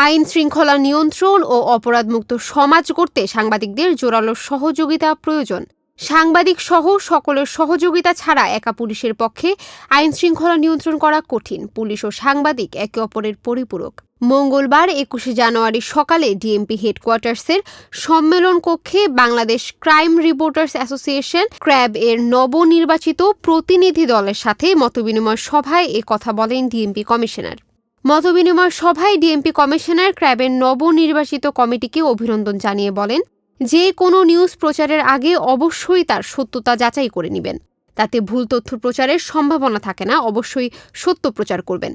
আইন শৃঙ্খলা নিয়ন্ত্রণ ও অপরাধমুক্ত সমাজ গড়তে সাংবাদিকদের জোরালো সহযোগিতা প্রয়োজন। সাংবাদিক সহ সকলের সহযোগিতা ছাড়া একা পুলিশের পক্ষে আইন শৃঙ্খলা নিয়ন্ত্রণ করা কঠিন। পুলিশ ও সাংবাদিক একে অপরের পরিপূরক। মঙ্গলবার একুশে জানুয়ারি সকালে ডিএমপি হেডকোয়ার্টার্সের সম্মেলন কক্ষে Bangladesh crime reporters association CRAB এর নবনির্বাচিত প্রতিনিধি দলের সাথে মতবিনিময় সভায় কথা বলেন ডিএমপি কমিশনার। মতবিনিময় সভায় ডিএমপি কমিশনার ক্র্যাবের নবনির্বাচিত কমিটিকে অভিনন্দন জানিয়ে বলেন, যে কোনো নিউজ প্রচারের আগে অবশ্যই তার সত্যতা যাচাই করে নেবেন। তাতে ভুল তথ্য প্রচারের সম্ভাবনা থাকে না, অবশ্যই সত্য প্রচার করবেন।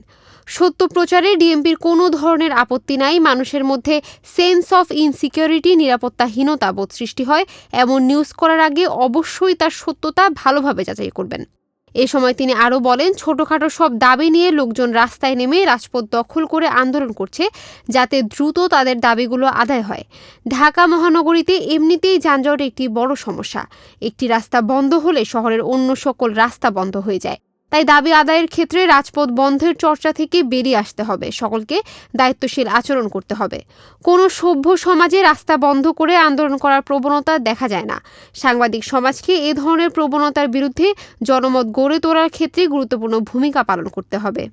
সত্য প্রচারে ডিএমপির কোনো ধরনের আপত্তি নাই, মানুষের মধ্যে সেন্স অফ ইনসিকিউরিটি, নিরাপত্তাহীনতা বোধ সৃষ্টি হয়। এমন নিউজ করার আগে অবশ্যই তার সত্যতা ভালোভাবে যাচাই করবেন। এ সময় তিনি আরও বলেন, ছোটখাটো সব দাবি নিয়ে লোকজন রাস্তায় নেমে রাজপথ দখল করে আন্দোলন করছে যাতে দ্রুত তাদের দাবিগুলো আদায় হয়। ঢাকা মহানগরীতে এমনিতেই যানজট একটি বড় সমস্যা। একটি রাস্তা বন্ধ হলে শহরের অন্য সকল রাস্তা বন্ধ হয়ে যায়। তাই দাবি আদায়ের ক্ষেত্রে রাজপথ বন্ধের চর্চা থেকে বেরিয়ে আসতে হবে। সকলকে দায়িত্বশীল আচরণ করতে হবে। কোনো সভ্য সমাজে রাস্তা বন্ধ করে আন্দোলন করার প্রবণতা দেখা যায় না। সাংবাদিক সমাজকে এ ধরনের প্রবণতার বিরুদ্ধে জনমত গড়ে তোলার ক্ষেত্রে গুরুত্বপূর্ণ ভূমিকা পালন করতে হবে।